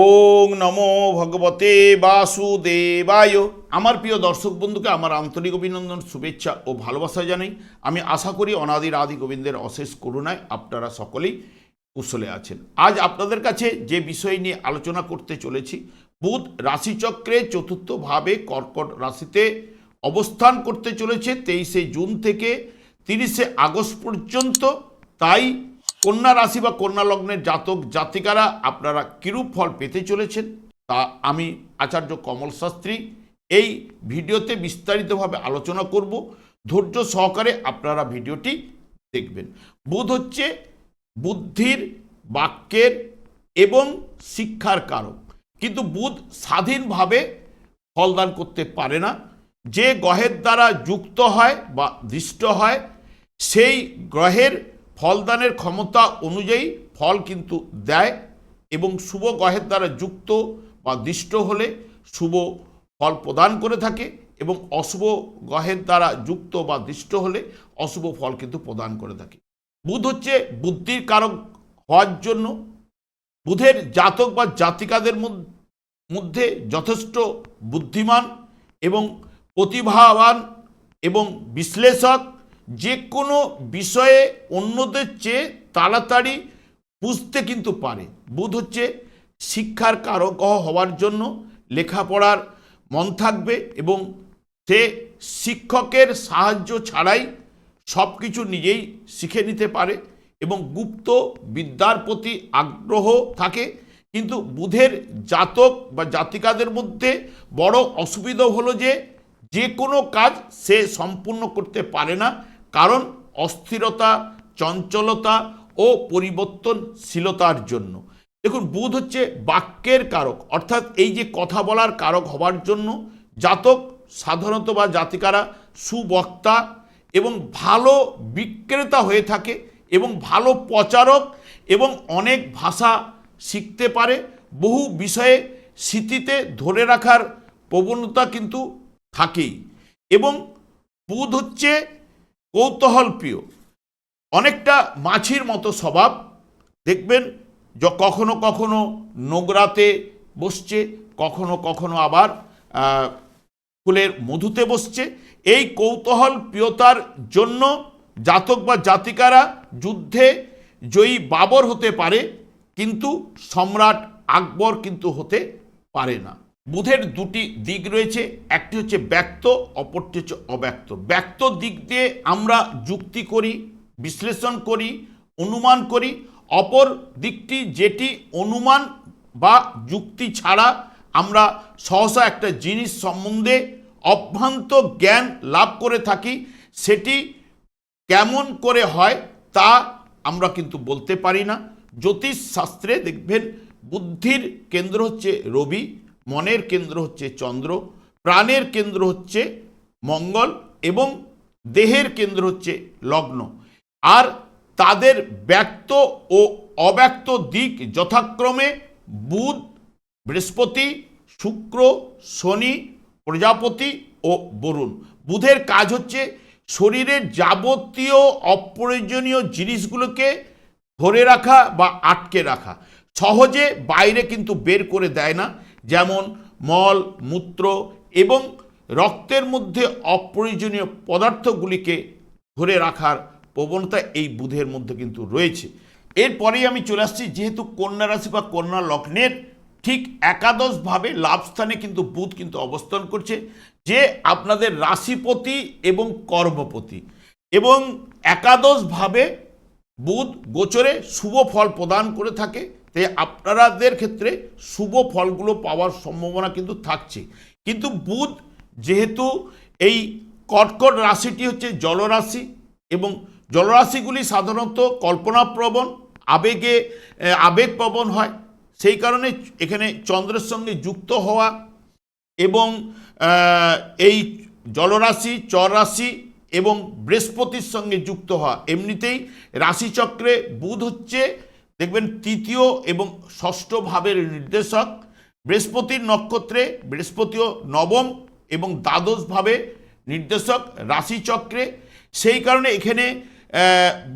ওং নমো ভগবতে বাসুদেবায়। আমার প্রিয় দর্শক বন্ধুকে আমার আন্তরিক অভিনন্দন, শুভেচ্ছা ও ভালোবাসা জানাই। আমি আশা করি অনাদির আদি গোবিন্দের অশেষ করুণায় আপনারা সকলেই কুশলে আছেন। আজ আপনাদের কাছে যে বিষয় নিয়ে আলোচনা করতে চলেছি, বুধ রাশিচক্রে চতুর্থভাবে কর্কট রাশিতে অবস্থান করতে চলেছে, তেইশে জুন থেকে তিরিশে আগস্ট পর্যন্ত। তাই কন্যা রাশি বা কন্যা লগ্নের জাতক জাতিকারা আপনারা কিরূপ ফল পেতে চলেছেন তা আমি আচার্য কমল শাস্ত্রী এই ভিডিওতে বিস্তারিতভাবে আলোচনা করব। ধৈর্য সহকারে আপনারা ভিডিওটি দেখবেন। বুধ হচ্ছে বুদ্ধির, বাক্যের এবং শিক্ষার কারক। কিন্তু বুধ স্বাধীনভাবে ফলদান করতে পারে না। যে গ্রহের দ্বারা যুক্ত হয় বা দৃষ্ট হয়, সেই গ্রহের ফলদানের ক্ষমতা অনুযায়ী ফল কিন্তু দেয় এবং শুভ গ্রহের দ্বারা যুক্ত বা দৃষ্ট হলে শুভ ফল প্রদান করে থাকে এবং অশুভ গ্রহের দ্বারা যুক্ত বা দৃষ্ট হলে অশুভ ফল কিন্তু প্রদান করে থাকে। বুধ হচ্ছে বুদ্ধির কারক হওয়ার জন্য। বুধের জাতক বা জাতিকাদের মধ্যে যথেষ্ট বুদ্ধিমান এবং প্রতিভাবান এবং বিশ্লেষক। যে কোনো বিষয়ে অন্যদের চেয়ে তাড়াতাড়ি বুঝতে কিন্তু পারে। বুধ হচ্ছে শিক্ষার কারক হওয়ার জন্য লেখাপড়ার মন থাকবে এবং সে শিক্ষকের সাহায্য ছাড়াই সব কিছু নিজেই শিখে নিতে পারে এবং গুপ্ত বিদ্যার প্রতি আগ্রহ থাকে। কিন্তু বুধের জাতক বা জাতিকাদের মধ্যে বড় অসুবিধা হলো যে যে কোনো কাজ সে সম্পূর্ণ করতে পারে না। কারণ অস্থিরতা, চঞ্চলতা ও পরিবর্তনশীলতার জন্য। দেখুন, বুধ হচ্ছে বাক্যের কারক, অর্থাৎ এই যে কথা বলার কারক হবার জন্য জাতক, সাধারণত বা জাতিকারা সুবক্তা এবং ভালো বিক্রেতা হয়ে থাকে এবং ভালো প্রচারক এবং অনেক ভাষা শিখতে পারে। বহু বিষয়ে স্মৃতিতে ধরে রাখার প্রবণতা কিন্তু থাকেই। এবং বুধ হচ্ছে কৌতূহল প্রিয়। অনেকটা মাছির মতো স্বভাব। দেখবেন কখনো কখনো নোংরাতে বসছে, কখনো কখনো আবার ফুলের মধুতে বসছে। এই কৌতূহল প্রিয়তার জন্য জাতক বা জাতিকারা যুদ্ধে জয়ী বাবর হতে পারে, কিন্তু সম্রাট আকবর কিন্তু হতে পারে না। বুধের দুটি দিক রয়েছে, একটি হচ্ছে ব্যক্ত, অপরটি হচ্ছে অব্যক্ত। ব্যক্ত দিক দিয়ে আমরা যুক্তি করি, বিশ্লেষণ করি, অনুমান করি। অপর দিকটি যেটি অনুমান বা যুক্তি ছাড়া আমরা সহসা একটা জিনিস সম্বন্ধে অভ্রান্ত জ্ঞান লাভ করে থাকি, সেটি কেমন করে হয় তা আমরা কিন্তু বলতে পারি না। জ্যোতিষ শাস্ত্রে দেখবেন, বুদ্ধির কেন্দ্র হচ্ছে রবি মনের কেন্দ্র হচ্ছে চন্দ্র, প্রাণের কেন্দ্র হচ্ছে মঙ্গল এবং দেহের কেন্দ্র হচ্ছে লগ্ন। আর তাদের ব্যক্ত ও অব্যক্ত দিক যথাক্রমে বুধ, বৃহস্পতি, শুক্র, শনি, প্রজাপতি ও বরুণ। বুধের কাজ হচ্ছে শরীরের যাবতীয় অপ্রয়োজনীয় জিনিসগুলোকে ধরে রাখা বা আটকে রাখা। সহজে বাইরে কিন্তু বের করে দেয় না। যেমন মল, মূত্র এবং রক্তের মধ্যে অপ্রয়োজনীয় পদার্থগুলিকে ধরে রাখার প্রবণতা এই বুধের মধ্যে কিন্তু রয়েছে। এরপরেই আমি চলে আসছি, যেহেতু কন্যা রাশি বা কন্যা লগ্নের ঠিক একাদশভাবে লাভস্থানে কিন্তু বুধ কিন্তু অবস্থান করছে, যে আপনাদের রাশিপতি এবং কর্মপতি। এবং একাদশভাবে বুধ গোচরে শুভ ফল প্রদান করে থাকে তাই আপনারাদের ক্ষেত্রে শুভ ফলগুলো পাওয়ার সম্ভাবনা কিন্তু থাকছে। কিন্তু বুধ যেহেতু এই কর্কট রাশিটি হচ্ছে জলরাশি এবং জলরাশিগুলি সাধারণত কল্পনাপ্রবণ, আবেগে আবেগপ্রবণ হয়। সেই কারণে এখানে চন্দ্রের সঙ্গে যুক্ত হওয়া এবং এই জলরাশি, চররাশি এবং বৃহস্পতির সঙ্গে যুক্ত হওয়া। এমনিতেই রাশিচক্রে বুধ হচ্ছে দেখবেন তৃতীয় এবং ষষ্ঠ ভাবের নির্দেশক বৃহস্পতির নক্ষত্রে বৃহস্পতিও নবম এবং দ্বাদশ ভাবে নির্দেশক রাশিচক্রে। সেই কারণে এখানে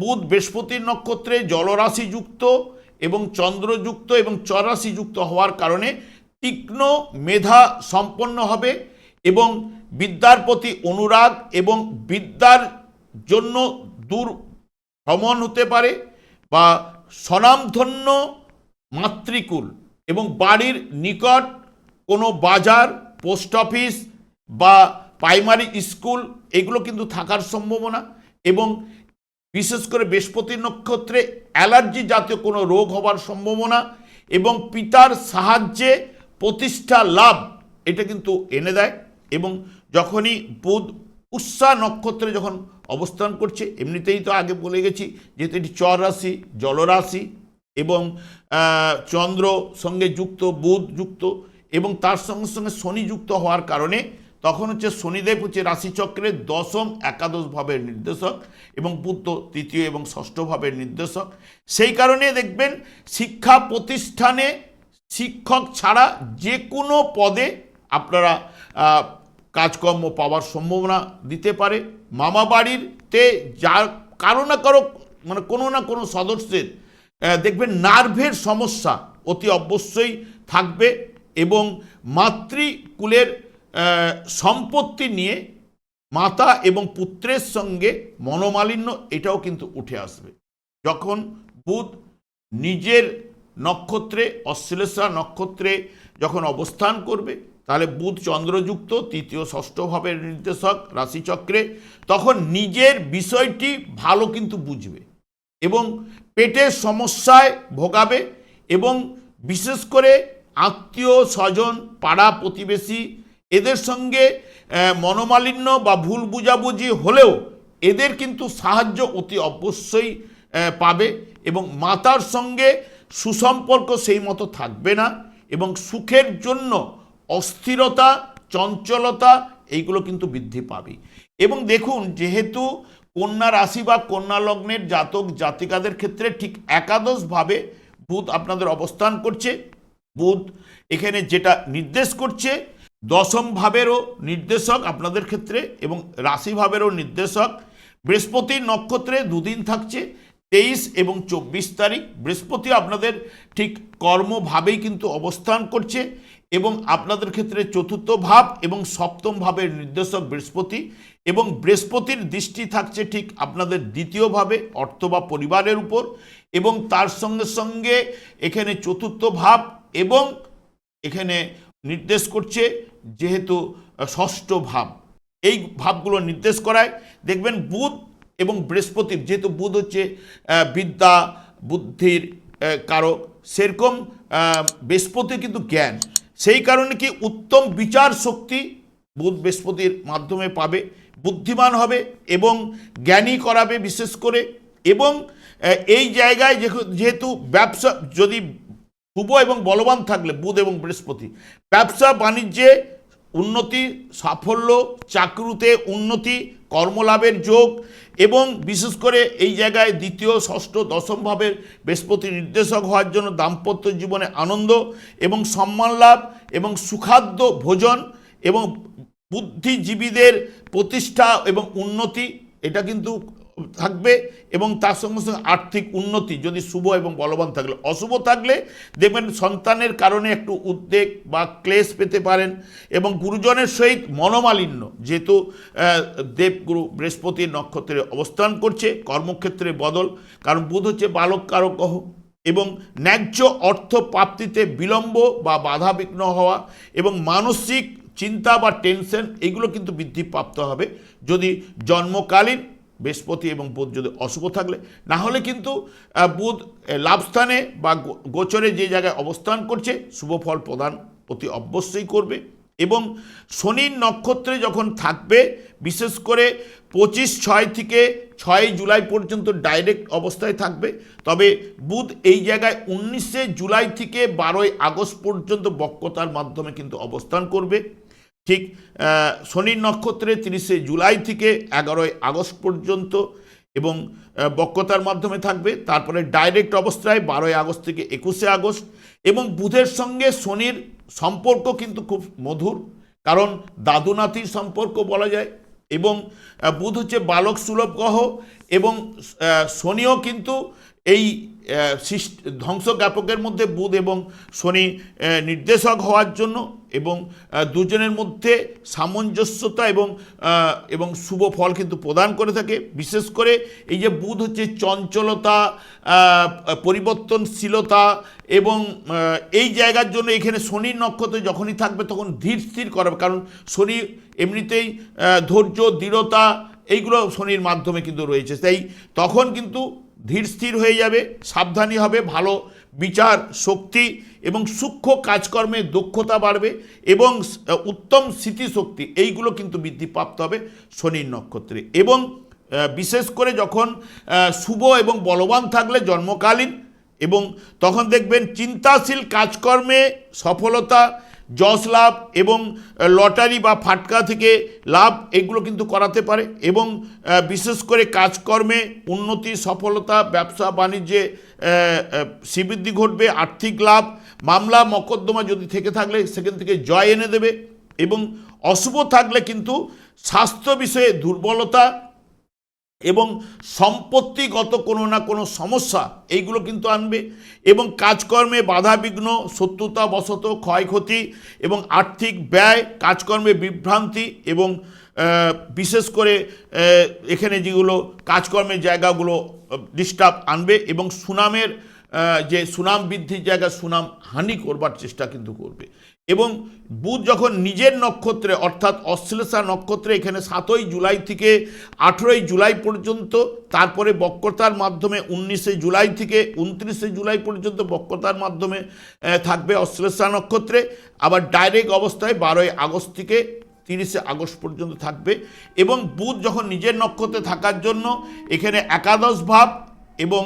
বুধ বৃহস্পতির নক্ষত্রে জলরাশি যুক্ত এবং চন্দ্রযুক্ত এবং চরাশি যুক্ত হওয়ার কারণে তীক্ষ্ণ মেধা সম্পন্ন হবে এবং বিদ্যার প্রতি অনুরাগ এবং বিদ্যার জন্য দূর ভ্রমণ হতে পারে বা স্বনামধন্য মাতৃকুল এবং বাড়ির নিকট কোনো বাজার, পোস্ট অফিস বা প্রাইমারি স্কুল এগুলো কিন্তু থাকার সম্ভাবনা এবং বিশেষ করে বৃহস্পতি নক্ষত্রে অ্যালার্জি জাতীয় কোনো রোগ হবার সম্ভাবনা এবং পিতার সাহায্যে প্রতিষ্ঠা লাভ এটা কিন্তু এনে দেয় এবং যখনই বুধ উৎসা নক্ষত্রে যখন অবস্থান করছে, এমনিতেই তো আগে বলে গেছি যেহেতু এটি চর রাশি জলরাশি এবং চন্দ্র সঙ্গে যুক্ত, বুধ যুক্ত এবং তার সঙ্গে সঙ্গে শনি যুক্ত হওয়ার কারণে তখন হচ্ছে শনিদেব হচ্ছে রাশিচক্রের দশম একাদশ ভাবের নির্দেশক এবং পুত্র তৃতীয় এবং ষষ্ঠ ভাবের নির্দেশক। সেই কারণে দেখবেন শিক্ষা প্রতিষ্ঠানে শিক্ষক ছাড়া যে কোনো পদে আপনারা কাজকর্ম পাওয়ার সম্ভাবনা দিতে পারে। মামা বাড়িতে যার কারও না কারও মানে কোনো না কোনো সদস্যের দেখবেন নার্ভের সমস্যা অতি অবশ্যই থাকবে এবং মাতৃকুলের সম্পত্তি নিয়ে মাতা এবং পুত্রের সঙ্গে মনোমালিন্য এটাও কিন্তু উঠে আসবে। যখন বুধ নিজের নক্ষত্রে, অশ্লেষা নক্ষত্রে যখন অবস্থান করবে তাহলে বুধ চন্দ্রযুক্ত, তৃতীয় ষষ্ঠ ভাবের নির্দেশক রাশিচক্রে, তখন নিজের বিষয়টি ভালো কিন্তু বুঝবে এবং পেটের সমস্যায় ভোগাবে এবং বিশেষ করে আত্মীয় স্বজন, পাড়া প্রতিবেশী, এদের সঙ্গে মনোমালিন্য বা ভুল বুঝাবুঝি হলেও এদের কিন্তু সাহায্য অতি অবশ্যই পাবে এবং মাতার সঙ্গে সুসম্পর্ক সেই মতো থাকবে না এবং সুখের জন্য অস্থিরতা, চঞ্চলতা, এইগুলো কিন্তু বৃদ্ধি পাবে এবং দেখুন, যেহেতু কন্যা রাশি বা কন্যা লগ্নের জাতক জাতিকাদের ক্ষেত্রে ঠিক একাদশভাবে বুধ আপনাদের অবস্থান করছে। বুধ এখানে যেটা নির্দেশ করছে দশম ভাবেরও নির্দেশক আপনাদের ক্ষেত্রে এবং রাশি ভাবেরও নির্দেশক। বৃহস্পতির নক্ষত্রে দুদিন থাকছে, তেইশ এবং চব্বিশ তারিখ। বৃহস্পতি আপনাদের ঠিক কর্মভাবেই কিন্তু অবস্থান করছে। এবং আপনাদের ক্ষেত্রে চতুর্থ ভাব এবং সপ্তম ভাবের নির্দেশক বৃহস্পতি এবং বৃহস্পতির দৃষ্টি থাকছে ঠিক আপনাদের দ্বিতীয় ভাবে অর্থ বা পরিবারের উপর এবং তার সঙ্গে সঙ্গে এখানে চতুর্থ ভাব এবং এখানে নির্দেশ করছে যেহেতু ষষ্ঠ ভাব। এই ভাবগুলো নির্দেশ করায়। দেখবেন বুধ এবং বৃহস্পতির যেহেতু বুধ হচ্ছে বিদ্যা, বুদ্ধির কারক, সেরকম বৃহস্পতি কিন্তু জ্ঞান। সেই কারণে কি উত্তম বিচার শক্তি বুধ বৃহস্পতির মাধ্যমে পাবে, বুদ্ধিমান হবে এবং জ্ঞানী করাবে বিশেষ করে এবং এই জায়গায় যেহেতু- ব্যবসা, যদি শুভ এবং বলবান থাকলে বুধ এবং বৃহস্পতি, ব্যবসা বাণিজ্যে উন্নতি, সাফল্য, চাকরুতে উন্নতি, কর্মলাভের যোগ এবং বিশেষ করে এই জায়গায় দ্বিতীয়, ষষ্ঠ, দশম ভাবের বৃহস্পতি নির্দেশক হওয়ার জন্য দাম্পত্য জীবনে আনন্দ এবং সম্মান লাভ এবং সুখাদ্য ভোজন এবং বুদ্ধিজীবীদের প্রতিষ্ঠা এবং উন্নতি, এটা কিন্তু থাকবে এবং তার সঙ্গে সঙ্গে আর্থিক উন্নতি, যদি শুভ এবং বলবান থাকলে। অশুভ থাকলে দেখবেন সন্তানের কারণে একটু উদ্বেগ বা ক্লেশ পেতে পারেন এবং গুরুজনের সহিত মনোমালিন্য, যেহেতু দেবগুরু বৃহস্পতির নক্ষত্রে অবস্থান করছে, কর্মক্ষেত্রে বদল, কারণ বুধ হচ্ছে বালক কারক এবং ন্যায্য অর্থ প্রাপ্তিতে বিলম্ব বা বাধা বিঘ্ন হওয়া এবং মানসিক চিন্তা বা টেনশন, এগুলো কিন্তু বৃদ্ধিপ্রাপ্ত হবে। যদি জন্মকালীন বৃহস্পতি এবং বুধ যদি অশুভ থাকলে না হলে কিন্তু বুধ লাভস্থানে বা গোচরে যে জায়গায় অবস্থান করছে, শুভ ফল প্রদান অতি অবশ্যই করবে। এবং শনির নক্ষত্রে যখন থাকবে, বিশেষ করে পঁচিশ ছয় থেকে ছয় জুলাই পর্যন্ত ডাইরেক্ট অবস্থায় থাকবে, তবে বুধ এই জায়গায় উনিশে জুলাই থেকে বারোই আগস্ট পর্যন্ত বক্রতার মাধ্যমে কিন্তু অবস্থান করবে। ঠিক শনির নক্ষত্রে তিরিশে জুলাই থেকে এগারোই আগস্ট পর্যন্ত এবং বক্রতার মাধ্যমে থাকবে। তারপরে ডাইরেক্ট অবস্থায় বারোই আগস্ট থেকে একুশে আগস্ট এবং বুধের সঙ্গে শনির সম্পর্ক কিন্তু খুব মধুর, কারণ দাদু নাতির সম্পর্ক বলা যায় এবং বুধ হচ্ছে বালক সুলভ গ্রহ এবং শনিও কিন্তু এই ধ্বংস জ্ঞাপকের মধ্যে বুধ এবং শনি নির্দেশক হওয়ার জন্য এবং দুজনের মধ্যে সামঞ্জস্যতা এবং এবং শুভ ফল কিন্তু প্রদান করে থাকে। বিশেষ করে এই যে বুধ হচ্ছে চঞ্চলতা পরিবর্তনশীলতা এবং এই জায়গার জন্য এখানে শনির নক্ষত্র যখনই থাকবে তখন ধীর স্থির করাবে। কারণ শনি এমনিতেই ধৈর্য, দৃঢ়তা এইগুলো শনির মাধ্যমে কিন্তু রয়েছে। তাই তখন কিন্তু ধীর স্থির হয়ে যাবে, সাবধানী হবে, ভালো বিচার, শক্তি এবং সূক্ষ্ম কাজকর্মে দক্ষতা বাড়বে এবং উত্তম স্মৃতিশক্তি, এইগুলো কিন্তু বৃদ্ধি প্রাপ্ত হবে শনির নক্ষত্রে। এবং বিশেষ করে যখন শুভ এবং বলবান থাকলে জন্মকালীন এবং তখন দেখবেন চিন্তাশীল কাজকর্মে সফলতা যশ লাভ এবং লটারি বা ফাটকা থেকে লাভ, এগুলো কিন্তু করাতে পারে এবং বিশেষ করে কাজকর্মে উন্নতি, সফলতা, ব্যবসা, বাণিজ্যে শ্রীবৃদ্ধি ঘটবে, আর্থিক লাভ, মামলা, মকদ্দমা যদি থেকে থাকলে সেখান থেকে জয় এনে দেবে এবং অশুভ থাকলে কিন্তু স্বাস্থ্য বিষয়ে দুর্বলতা এবং সম্পত্তিগত কোনো না কোনো সমস্যা, এইগুলো কিন্তু আনবে। এবং কাজকর্মে বাধা বিঘ্ন ক্ষয়ক্ষতি এবং আর্থিক ব্যয়, কাজকর্মে বিভ্রান্তি এবং বিশেষ করে এখানে যেগুলো কাজকর্মের জায়গাগুলো ডিস্টার্ব আনবে এবং সুনামের যে সুনাম বৃদ্ধির জায়গা, সুনাম হানি করবার চেষ্টা কিন্তু করবে। এবং বুধ যখন নিজের নক্ষত্রে, অর্থাৎ অশ্লেষা নক্ষত্রে, এখানে সাতই জুলাই থেকে আঠেরোই জুলাই পর্যন্ত, তারপরে বক্রতার মাধ্যমে উনিশে জুলাই থেকে উনত্রিশে জুলাই পর্যন্ত বক্রতার মাধ্যমে থাকবে অশ্লেষা নক্ষত্রে। আবার ডাইরেক্ট অবস্থায় বারোই আগস্ট থেকে তিরিশে আগস্ট পর্যন্ত থাকবে। এবং বুধ যখন নিজের নক্ষত্রে থাকার জন্য, এখানে একাদশ ভাব এবং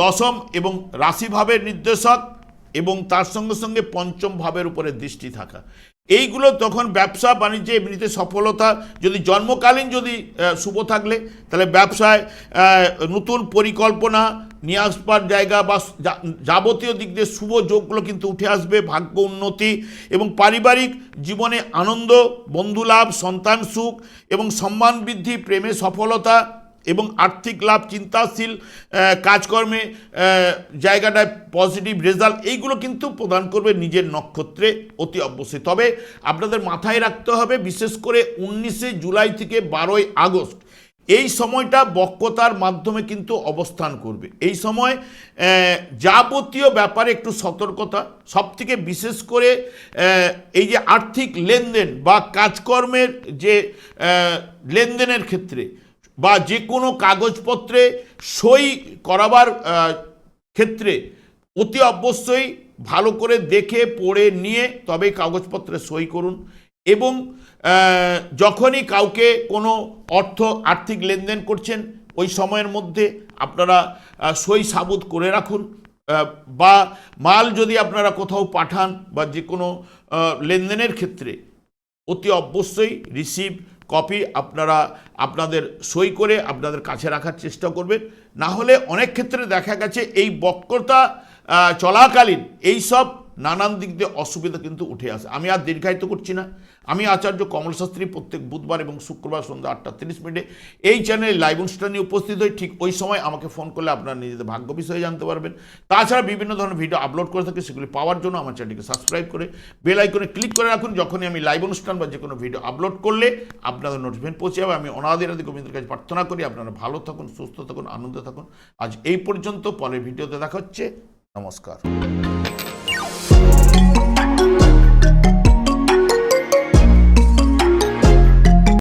দশম এবং রাশিভাবের নির্দেশক এবং তার সঙ্গে সঙ্গে পঞ্চম ভাবের উপরে দৃষ্টি থাকা। এইগুলো তখন ব্যবসা বাণিজ্যে এমনিতে সফলতা, যদি জন্মকালীন যদি শুভ থাকলে, তাহলে ব্যবসায় নতুন পরিকল্পনা, নিয়ে আসবার জায়গা বা যাবতীয় দিক দিয়ে শুভ যোগগুলো কিন্তু উঠে আসবে, ভাগ্য উন্নতি এবং পারিবারিক জীবনে আনন্দ, বন্ধুলাভ, সন্তান সুখ এবং সম্মান বৃদ্ধি, প্রেমে সফলতা এবং আর্থিক লাভ, চিন্তাশীল কাজকর্মে জায়গাটায় পজিটিভ রেজাল্ট এইগুলো কিন্তু প্রদান করবে নিজের নক্ষত্রে অতি অবশ্যই। তবে আপনাদের মাথায় রাখতে হবে, বিশেষ করে উনিশে জুলাই থেকে বারোই আগস্ট, এই সময়টা বক্রতার মাধ্যমে কিন্তু অবস্থান করবে। এই সময় যাবতীয় ব্যাপারে একটু সতর্কতা, সবথেকে বিশেষ করে এই যে আর্থিক লেনদেন বা কাজকর্মের যে লেনদেনের ক্ষেত্রে বা যে কোনো কাগজপত্রে সই করাবার ক্ষেত্রে অতি অবশ্যই ভালো করে দেখে, পড়ে, নিয়ে তবে কাগজপত্রে সই করুন এবং যখনই কাউকে কোনো অর্থ, আর্থিক লেনদেন করছেন, ওই সময়ের মধ্যে আপনারা সই সাবুত করে রাখুন বা মাল যদি আপনারা কোথাও পাঠান বা যে কোনো লেনদেনের ক্ষেত্রে অতি অবশ্যই রিসিভ কপি আপনারা, আপনাদের সই করে আপনাদের কাছে রাখার চেষ্টা করবেন। না হলে অনেক ক্ষেত্রে দেখা গেছে এই বক্রতা চলাকালীন এই সব নানান দিক দিয়ে অসুবিধা কিন্তু উঠে আসে। আমি আর দীর্ঘায়িত করছি না। আমি আচার্য কমল শাস্ত্রী প্রত্যেক বুধবার এবং শুক্রবার সন্ধ্যা আটটা তিরিশ মিনিটে এই চ্যানেলে লাইভ অনুষ্ঠানে উপস্থিত হই। ঠিক ওই সময় আমাকে ফোন করলে আপনারা নিজেদের ভাগ্য বিষয়ে জানতে পারবেন। তাছাড়া বিভিন্ন ধরনের ভিডিও আপলোড করে থাকি, সেগুলি পাওয়ার জন্য আমার চ্যানেলটিকে সাবস্ক্রাইব করে বেল আইকনে ক্লিক করে রাখুন। যখনই আমি লাইভ অনুষ্ঠান বা যে কোনো ভিডিও আপলোড করলে আপনাদের নোটিফিকেশন পৌঁছে যাবে। আমি অনাদিরাদি গোবিন্দের কাছে প্রার্থনা করি, আপনারা ভালো থাকুন, সুস্থ থাকুন, আনন্দে থাকুন। আজ এই পর্যন্ত, পরের ভিডিওতে দেখা হচ্ছে। নমস্কার।